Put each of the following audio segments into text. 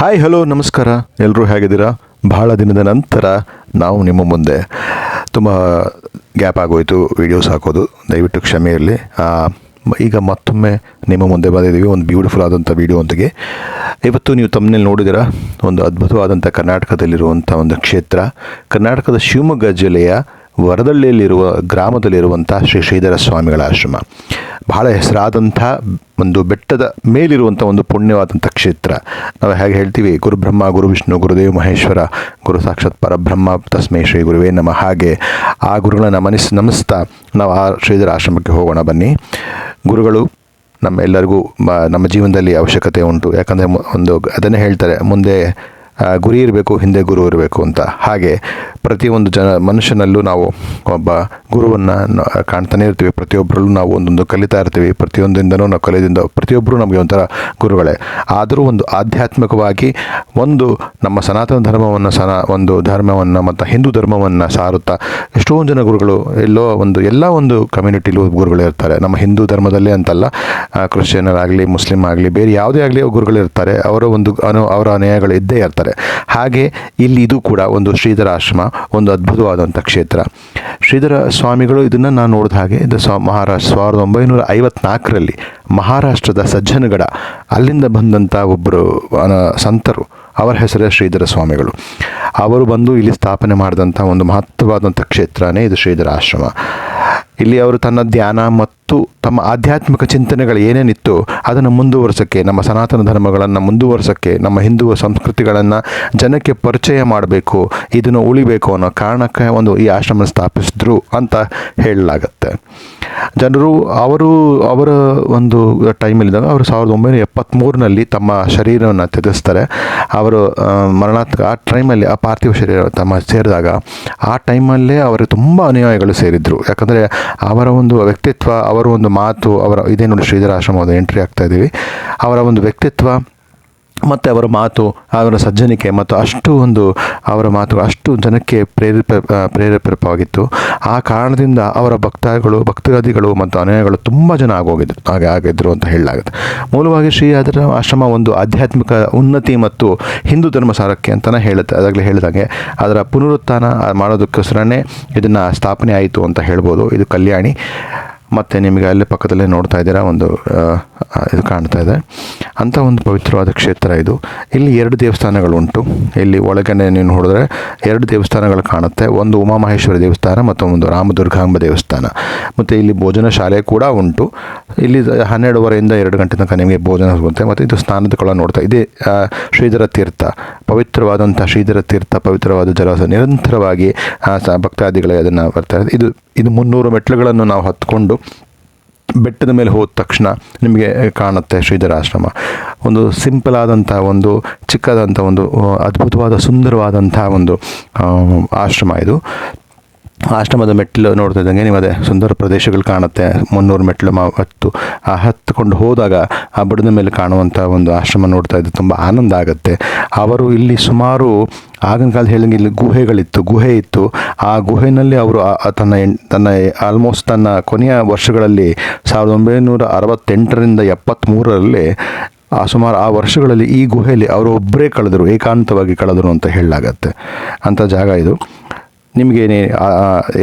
Hi hello ನಮಸ್ಕಾರ. ಎಲ್ಲರೂ ಹೇಗಿದ್ದೀರಾ? ಬಹಳ ದಿನದ ನಂತರ ನಾವು ನಿಮ್ಮ ಮುಂದೆ. ತುಂಬ ಗ್ಯಾಪ್ ಆಗೋಯಿತು ವೀಡಿಯೋಸ್ ಹಾಕೋದು. ದಯವಿಟ್ಟು ಕ್ಷಮೆ ಇರಲಿ. ಈಗ ಮತ್ತೊಮ್ಮೆ ನಿಮ್ಮ ಮುಂದೆ ಬಂದಿದ್ದೀವಿ. ಒಂದು ಬ್ಯೂಟಿಫುಲ್ ಆದಂಥ ವೀಡಿಯೋ ಇವತ್ತು ನೀವು ತಮ್ಮನೇಲಿ ನೋಡಿದಿರ ಒಂದು ಅದ್ಭುತವಾದಂಥ ಕರ್ನಾಟಕದಲ್ಲಿರುವಂಥ ಒಂದು ಕ್ಷೇತ್ರ. ಕರ್ನಾಟಕದ ಶಿವಮೊಗ್ಗ ಜಿಲ್ಲೆಯ ವರದಳ್ಳಿಯಲ್ಲಿರುವ, ಗ್ರಾಮದಲ್ಲಿರುವಂಥ ಶ್ರೀ ಶ್ರೀಧರ ಸ್ವಾಮಿಗಳ ಆಶ್ರಮ. ಬಹಳ ಹೆಸರಾದಂಥ ಒಂದು ಬೆಟ್ಟದ ಮೇಲಿರುವಂಥ ಒಂದು ಪುಣ್ಯವಾದಂಥ ಕ್ಷೇತ್ರ. ನಾವು ಹೇಗೆ ಹೇಳ್ತೀವಿ ಗುರುಬ್ರಹ್ಮ ಗುರು ವಿಷ್ಣು ಗುರುದೇವ್ ಮಹೇಶ್ವರ, ಗುರು ಸಾಕ್ಷಾತ್ ಪರಬ್ರಹ್ಮ ತಸ್ಮೈ ಶ್ರೀ ಗುರುವೇ ನಮ್ಮ ಹಾಗೆ ಆ ಗುರುಗಳನ್ನ ಮನಸ್, ನಮಿಸ್ತಾ ನಾವು ಆ ಶ್ರೀಧರ ಆಶ್ರಮಕ್ಕೆ ಹೋಗೋಣ ಬನ್ನಿ. ಗುರುಗಳು, ನಮ್ಮೆಲ್ಲರಿಗೂ ನಮ್ಮ ಜೀವನದಲ್ಲಿ ಅವಶ್ಯಕತೆ ಉಂಟು. ಯಾಕಂದರೆ ಒಂದು ಅದನ್ನೇ ಹೇಳ್ತಾರೆ, ಮುಂದೆ ಗುರಿ ಇರಬೇಕು, ಹಿಂದೆ ಗುರು ಇರಬೇಕು ಅಂತ. ಹಾಗೆ ಪ್ರತಿಯೊಂದು ಜನ ಮನುಷ್ಯನಲ್ಲೂ ನಾವು ಒಬ್ಬ ಗುರುವನ್ನು ಕಾಣ್ತಾನೆ ಇರ್ತೀವಿ. ಪ್ರತಿಯೊಬ್ಬರಲ್ಲೂ ನಾವು ಒಂದೊಂದು ಕಲಿತಾ ಇರ್ತೀವಿ. ಪ್ರತಿಯೊಂದಿಂದನೂ ನಾವು ಕಲಿಯೋದಿಂದ ಪ್ರತಿಯೊಬ್ಬರು ನಮಗೆ ಒಂಥರ ಗುರುಗಳೇ. ಆದರೂ ಒಂದು ಆಧ್ಯಾತ್ಮಿಕವಾಗಿ ಒಂದು ನಮ್ಮ ಸನಾತನ ಧರ್ಮವನ್ನು ಸನ ಒಂದು ಧರ್ಮವನ್ನು ಮತ್ತು ಹಿಂದೂ ಧರ್ಮವನ್ನು ಸಾರುತ್ತಾ ಎಷ್ಟೊಂದು ಜನ ಗುರುಗಳು ಎಲ್ಲೋ ಒಂದು ಎಲ್ಲ ಒಂದು ಕಮ್ಯುನಿಟಿಲೂ ಗುರುಗಳು ಇರ್ತಾರೆ. ನಮ್ಮ ಹಿಂದೂ ಧರ್ಮದಲ್ಲೇ ಅಂತಲ್ಲ. ಕ್ರಿಶ್ಚಿಯನರಾಗಲಿ, ಮುಸ್ಲಿಂ ಆಗಲಿ, ಬೇರೆ ಯಾವುದೇ ಆಗಲಿ ಗುರುಗಳು ಇರ್ತಾರೆ. ಅವರ ಒಂದು ಅನು ಅವರ ಅನುಯಾಯಿಗಳು ಇದ್ದೇ ಇರ್ತಾರೆ. ಹಾಗೆ ಇಲ್ಲಿ ಇದು ಕೂಡ ಒಂದು ಶ್ರೀಧರ ಆಶ್ರಮ ಒಂದು ಅದ್ಭುತವಾದಂಥ ಕ್ಷೇತ್ರ. ಶ್ರೀಧರ ಸ್ವಾಮಿಗಳು ಇದನ್ನು ನಾನು ನೋಡಿದ ಹಾಗೆ, ಇದು ಸ್ವ, ಮಹಾರಾಷ್ಟ್ರ, ಸಾವಿರದ ಒಂಬೈನೂರ ಐವತ್ನಾಲ್ಕರಲ್ಲಿ ಮಹಾರಾಷ್ಟ್ರದ ಸಜ್ಜನಗಡ, ಅಲ್ಲಿಂದ ಬಂದಂಥ ಒಬ್ಬರು ಸಂತರು. ಅವರ ಹೆಸರೇ ಶ್ರೀಧರ ಸ್ವಾಮಿಗಳು. ಅವರು ಬಂದು ಇಲ್ಲಿ ಸ್ಥಾಪನೆ ಮಾಡಿದಂಥ ಒಂದು ಮಹತ್ವವಾದಂಥ ಕ್ಷೇತ್ರನೇ ಇದು ಶ್ರೀಧರ ಆಶ್ರಮ. ಇಲ್ಲಿ ಅವರು ತನ್ನ ಧ್ಯಾನ ಮತ್ತು ತಮ್ಮ ಆಧ್ಯಾತ್ಮಿಕ ಚಿಂತನೆಗಳು ಏನೇನಿತ್ತು ಅದನ್ನು ಮುಂದುವರಿಸೋಕ್ಕೆ, ನಮ್ಮ ಸನಾತನ ಧರ್ಮಗಳನ್ನು ಮುಂದುವರಿಸೋಕ್ಕೆ, ನಮ್ಮ ಹಿಂದೂ ಸಂಸ್ಕೃತಿಗಳನ್ನು ಜನಕ್ಕೆ ಪರಿಚಯ ಮಾಡಬೇಕು, ಇದನ್ನು ಉಳಿಬೇಕು ಅನ್ನೋ ಕಾರಣಕ್ಕೆ ಒಂದು ಈ ಆಶ್ರಮ ಸ್ಥಾಪಿಸಿದ್ರು ಅಂತ ಹೇಳಲಾಗತ್ತೆ. ಜನರು ಅವರು, ಅವರ ಒಂದು ಟೈಮಲ್ಲಿದ್ದಾಗ ಅವರು ಸಾವಿರದ ಒಂಬೈನೂರ ಎಪ್ಪತ್ತ್ಮೂರಿನಲ್ಲಿ ತಮ್ಮ ಶರೀರವನ್ನು ತ್ಯಜಿಸ್ತಾರೆ. ಅವರು ಮರಣಾತ್ಮಕ ಆ ಟೈಮಲ್ಲಿ, ಆ ಪಾರ್ಥಿವ ಶರೀರ ತಮ್ಮ ಸೇರಿದಾಗ ಆ ಟೈಮಲ್ಲೇ ಅವರು ತುಂಬ ಅನುಯಾಯಿಗಳು ಸೇರಿದ್ರು. ಯಾಕಂದರೆ ಅವರ ಒಂದು ವ್ಯಕ್ತಿತ್ವ, ಅವರ ಒಂದು ಮಾತು ಅವರ, ಇದೇ ನೋಡಿ ಶ್ರೀಧರ ಆಶ್ರಮದ ಎಂಟ್ರಿ ಆಗ್ತಾ ಇದ್ದೀವಿ ಅವರ ಒಂದು ವ್ಯಕ್ತಿತ್ವ ಮತ್ತು ಅವರ ಮಾತು, ಅವರ ಸಜ್ಜನಿಕೆ ಮತ್ತು ಅಷ್ಟು ಒಂದು ಅವರ ಮಾತು ಅಷ್ಟು ಜನಕ್ಕೆ ಪ್ರೇರೇಪ ಪ್ರೇರೇಪಿತವಾಗಿತ್ತು. ಆ ಕಾರಣದಿಂದ ಅವರ ಭಕ್ತಾದಿಗಳು ಭಕ್ತಾದಿಗಳು ಮತ್ತು ಅನುಯಾಯಿಗಳು ತುಂಬ ಜನ ಆಗೋಗಿದ್ರು ಹಾಗೆ ಆಗಿದ್ರು ಅಂತ ಹೇಳಲಾಗುತ್ತೆ. ಮೂಲವಾಗಿ ಶ್ರೀ ಅದರ ಆಶ್ರಮ ಒಂದು ಆಧ್ಯಾತ್ಮಿಕ ಉನ್ನತಿ ಮತ್ತು ಹಿಂದೂ ಧರ್ಮ ಸಾರಕ್ಕೆ ಅಂತಲೇ ಹೇಳುತ್ತೆ. ಅದಾಗಲೇ ಹೇಳಿದಂಗೆ ಅದರ ಪುನರುತ್ಥಾನ ಮಾಡೋದಕ್ಕೋಸ್ಕರನೇ ಇದನ್ನು ಸ್ಥಾಪನೆ ಆಯಿತು ಅಂತ ಹೇಳ್ಬೋದು. ಇದು ಕಲ್ಯಾಣಿ. ಮತ್ತು ನಿಮಗೆ ಅಲ್ಲೇ ಪಕ್ಕದಲ್ಲೇ ನೋಡ್ತಾ ಇದ್ದೀರಾ ಒಂದು ಇದು ಕಾಣ್ತಾ ಇದೆ. ಅಂಥ ಒಂದು ಪವಿತ್ರವಾದ ಕ್ಷೇತ್ರ ಇದು. ಇಲ್ಲಿ ಎರಡು ದೇವಸ್ಥಾನಗಳು ಉಂಟು. ಇಲ್ಲಿ ಒಳಗಡೆ ನೀವು ನೋಡಿದ್ರೆ ಎರಡು ದೇವಸ್ಥಾನಗಳು ಕಾಣುತ್ತೆ. ಒಂದು ಉಮಾಮಹೇಶ್ವರ ದೇವಸ್ಥಾನ ಮತ್ತು ಒಂದು ರಾಮದುರ್ಗಾಂಬ ದೇವಸ್ಥಾನ. ಮತ್ತು ಇಲ್ಲಿ ಭೋಜನ ಶಾಲೆ ಕೂಡ ಉಂಟು. ಇಲ್ಲಿ ಹನ್ನೆರಡುವರೆಯಿಂದ ಎರಡು ಗಂಟೆ ತನಕ ನಿಮಗೆ ಭೋಜನ ಸಿಗುತ್ತೆ. ಮತ್ತು ಇದು ಸ್ನಾನದ ಕೊಳ ನೋಡ್ತಾ ಇದೇ. ಶ್ರೀಧರ ತೀರ್ಥ. ಪವಿತ್ರವಾದಂಥ ಶ್ರೀಧರ ತೀರ್ಥ, ಪವಿತ್ರವಾದ ಜಲವಾಸ ನಿರಂತರವಾಗಿ ಭಕ್ತಾದಿಗಳೇ ಅದನ್ನು ಬರ್ತಾರೆ. ಇದು ಇದು ಮುನ್ನೂರು ಮೆಟ್ಲುಗಳನ್ನು ನಾವು ಹತ್ಕೊಂಡು ಬೆಟ್ಟದ ಮೇಲೆ ಹೋದ ತಕ್ಷಣ ನಿಮಗೆ ಕಾಣುತ್ತೆ ಶ್ರೀಧರ ಆಶ್ರಮ ಒಂದು ಸಿಂಪಲ್ ಆದಂಥ ಒಂದು ಚಿಕ್ಕದಾದಂಥ ಒಂದು, ಅದ್ಭುತವಾದ ಸುಂದರವಾದಂಥ ಒಂದು ಆಶ್ರಮ ಇದು. ಆಶ್ರಮದ ಮೆಟ್ಟಿಲು ನೋಡ್ತಾ ಇದ್ದಂಗೆ ನೀವು ಅದೇ ಸುಂದರ ಪ್ರದೇಶಗಳು ಕಾಣುತ್ತೆ. ಮುನ್ನೂರು ಮೆಟ್ಟಿಲು ಮಾ ಹತ್ತು. ಆ ಹತ್ತುಕೊಂಡು ಹೋದಾಗ ಆ ಬುಡದ ಮೇಲೆ ಕಾಣುವಂಥ ಒಂದು ಆಶ್ರಮ ನೋಡ್ತಾ ಇದ್ದು ತುಂಬ ಆನಂದ ಆಗುತ್ತೆ. ಅವರು ಇಲ್ಲಿ ಸುಮಾರು ಆಗಿನ ಕಾಲದ ಹೇಳಿದಂಗೆ ಇಲ್ಲಿ ಗುಹೆಗಳಿತ್ತು, ಗುಹೆ ಇತ್ತು. ಆ ಗುಹೆಯಲ್ಲಿ ಅವರು ತನ್ನ ತನ್ನ ಆಲ್ಮೋಸ್ಟ್ ತನ್ನ ಕೊನೆಯ ವರ್ಷಗಳಲ್ಲಿ ಸಾವಿರದ ಒಂಬೈನೂರ ಅರವತ್ತೆಂಟರಿಂದ ಎಪ್ಪತ್ತ್ಮೂರರಲ್ಲಿ ಆ ಸುಮಾರು ಆ ವರ್ಷಗಳಲ್ಲಿ ಈ ಗುಹೆಯಲ್ಲಿ ಅವರು ಒಬ್ಬರೇ ಕಳೆದರು, ಏಕಾಂತವಾಗಿ ಕಳೆದರು ಅಂತ ಹೇಳಲಾಗತ್ತೆ. ಅಂಥ ಜಾಗ ಇದು. ನಿಮಗೆ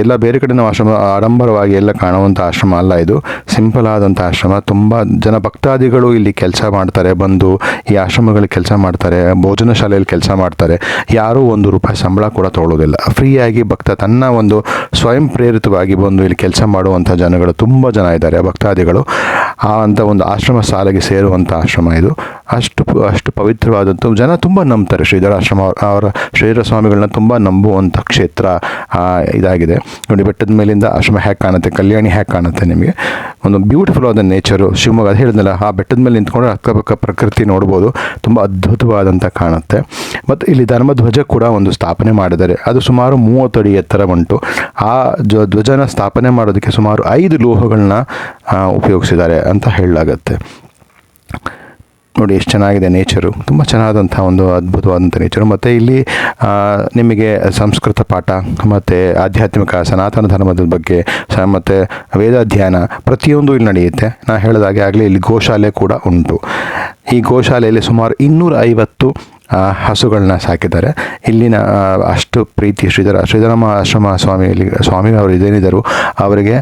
ಎಲ್ಲ ಬೇರೆ ಕಡೆ ನಾವು ಆಶ್ರಮ, ಆಡಂಬರವಾಗಿ ಎಲ್ಲ ಕಾಣುವಂಥ ಆಶ್ರಮ ಅಲ್ಲ ಇದು. ಸಿಂಪಲ್ ಆದಂಥ ಆಶ್ರಮ. ತುಂಬ ಜನ ಭಕ್ತಾದಿಗಳು ಇಲ್ಲಿ ಕೆಲಸ ಮಾಡ್ತಾರೆ, ಬಂದು ಈ ಆಶ್ರಮಗಳಲ್ಲಿ ಕೆಲಸ ಮಾಡ್ತಾರೆ, ಭೋಜನ ಶಾಲೆಯಲ್ಲಿ ಕೆಲಸ ಮಾಡ್ತಾರೆ. ಯಾರೂ ಒಂದು ರೂಪಾಯಿ ಸಂಬಳ ಕೂಡ ತೊಗೊಳ್ಳೋದಿಲ್ಲ ಫ್ರೀಯಾಗಿ ಭಕ್ತ ತನ್ನ ಒಂದು ಸ್ವಯಂ ಪ್ರೇರಿತವಾಗಿ ಬಂದು ಇಲ್ಲಿ ಕೆಲಸ ಮಾಡುವಂಥ ಜನಗಳು ತುಂಬ ಜನ ಇದ್ದಾರೆ, ಭಕ್ತಾದಿಗಳು. ಆ ಅಂತ ಒಂದು ಆಶ್ರಮ ಸಾಲಿಗೆ ಸೇರುವಂಥ ಆಶ್ರಮ ಇದು. ಅಷ್ಟು ಅಷ್ಟು ಪವಿತ್ರವಾದಂಥ ಜನ ತುಂಬ ನಂಬ್ತಾರೆ ಶ್ರೀಧರ ಆಶ್ರಮ ಅವ್ರ- ಶ್ರೀಧರ ಸ್ವಾಮಿಗಳನ್ನ ತುಂಬ ನಂಬುವಂಥ ಕ್ಷೇತ್ರ ಇದಾಗಿದೆ. ನೋಡಿ ಬೆಟ್ಟದ ಮೇಲಿಂದ ಆಶ್ರಮ ಹೇಗೆ ಕಾಣುತ್ತೆ, ಕಲ್ಯಾಣಿ ಹೇಗೆ ಕಾಣುತ್ತೆ ನಿಮಗೆ. ಒಂದು ಬ್ಯೂಟಿಫುಲ್ ಆದ ನೇಚರು ಶಿವಮೊಗ್ಗ ಅದು ಹೇಳಿದ್ನಲ್ಲ, ಆ ಬೆಟ್ಟದ ಮೇಲೆ ನಿಂತ್ಕೊಂಡ್ರೆ ಅಕ್ಕಪಕ್ಕ ಪ್ರಕೃತಿ ನೋಡ್ಬೋದು. ತುಂಬ ಅದ್ಭುತವಾದಂಥ ಕಾಣುತ್ತೆ. ಮತ್ತು ಇಲ್ಲಿ ಧರ್ಮಧ್ವಜ ಕೂಡ ಒಂದು ಸ್ಥಾಪನೆ ಮಾಡಿದ್ದಾರೆ. ಅದು ಸುಮಾರು ಮೂವತ್ತು ಅಡಿ ಎತ್ತರ ಉಂಟು. ಆ ಧ್ವಜನ ಸ್ಥಾಪನೆ ಮಾಡೋದಕ್ಕೆ ಸುಮಾರು ಐದು ಲೋಹಗಳನ್ನ ಉಪಯೋಗಿಸಿದ್ದಾರೆ ಅಂತ ಹೇಳಲಾಗತ್ತೆ. ನೋಡಿ ಎಷ್ಟು ಚೆನ್ನಾಗಿದೆ ನೇಚರು. ತುಂಬ ಚೆನ್ನಾದಂಥ ಒಂದು ಅದ್ಭುತವಾದಂಥ ನೇಚರು. ಮತ್ತು ಇಲ್ಲಿ ನಿಮಗೆ ಸಂಸ್ಕೃತ ಪಾಠ, ಮತ್ತು ಆಧ್ಯಾತ್ಮಿಕ ಸನಾತನ ಧರ್ಮದ ಬಗ್ಗೆ, ಸ, ಮತ್ತು ವೇದಾಧ್ಯಯನ ಪ್ರತಿಯೊಂದು ಇಲ್ಲಿ ನಡೆಯುತ್ತೆ. ನಾನು ಹೇಳಿದಾಗೆ ಆಗಲಿ ಇಲ್ಲಿ ಗೋಶಾಲೆ ಕೂಡ ಉಂಟು. ಈ ಗೋಶಾಲೆಯಲ್ಲಿ ಸುಮಾರು ಇನ್ನೂರ ಐವತ್ತು ಹಸುಗಳನ್ನ ಸಾಕಿದ್ದಾರೆ. ಇಲ್ಲಿನ ಅಷ್ಟು ಪ್ರೀತಿ ಶ್ರೀಧರ ಶ್ರೀಧರಮ ಆಶ್ರಮ ಸ್ವಾಮಿಯಲ್ಲಿ ಸ್ವಾಮಿ ಅವರು ಇದೇನಿದ್ದರು, ಅವರಿಗೆ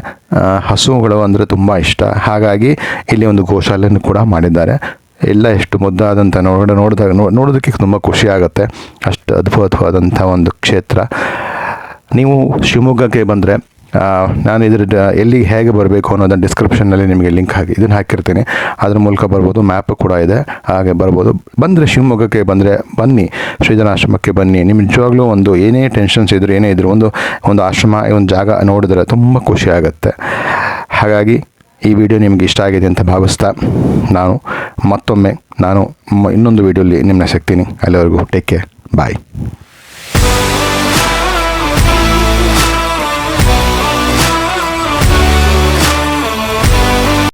ಹಸುಗಳು ಅಂದರೆ ತುಂಬ ಇಷ್ಟ. ಹಾಗಾಗಿ ಇಲ್ಲಿ ಒಂದು ಗೋಶಾಲೆಯನ್ನು ಕೂಡ ಮಾಡಿದ್ದಾರೆ. ಎಲ್ಲ ಎಷ್ಟು ಮುದ್ದಾದಂಥ ನೋಡ, ನೋಡಿದಾಗ ನೋ- ನೋಡೋದಕ್ಕೆ ತುಂಬ ಖುಷಿ ಆಗುತ್ತೆ. ಅಷ್ಟು ಅದ್ಭುತವಾದಂಥ ಒಂದು ಕ್ಷೇತ್ರ. ನೀವು ಶಿವಮೊಗ್ಗಕ್ಕೆ ಬಂದರೆ ನಾನು ಇದ್ರ, ಎಲ್ಲಿ ಹೇಗೆ ಬರಬೇಕು ಅನ್ನೋದನ್ನು ಡಿಸ್ಕ್ರಿಪ್ಷನ್ನಲ್ಲಿ ನಿಮಗೆ ಲಿಂಕ್ ಹಾಕಿ, ಇದನ್ನು ಹಾಕಿರ್ತೀನಿ. ಅದ್ರ ಮೂಲಕ ಬರ್ಬೋದು ಮ್ಯಾಪ್ ಕೂಡ ಇದೆ, ಹಾಗೆ ಬರ್ಬೋದು. ಬಂದರೆ ಶಿವಮೊಗ್ಗಕ್ಕೆ ಬಂದರೆ, ಬನ್ನಿ ಶ್ರೀಧರ ಆಶ್ರಮಕ್ಕೆ ಬನ್ನಿ. ನಿಮ್ಮ ನಿಜವಾಗ್ಲೂ ಒಂದು ಏನೇ ಟೆನ್ಷನ್ಸ್ ಇದ್ದರೂ ಏನೇ ಇದ್ದರೂ ಒಂದು ಒಂದು ಆಶ್ರಮ, ಒಂದು ಜಾಗ ನೋಡಿದ್ರೆ ತುಂಬ ಖುಷಿ ಆಗುತ್ತೆ. ಹಾಗಾಗಿ ಈ ವಿಡಿಯೋ ನಿಮಗೆ ಇಷ್ಟ ಆಗಿದೆ ಅಂತ ಭಾವಿಸ್ತಾ ನಾನು ಮತ್ತೊಮ್ಮೆ, ನಾನು ಇನ್ನೊಂದು ವಿಡಿಯೋಲಿ ನಿಮ್ಮನ್ನ ಸಿಗ್ತೀನಿ ಅಲ್ಲಿವರೆಗೂ ಟೇಕ್ ಕೇರ್ ಬಾಯ್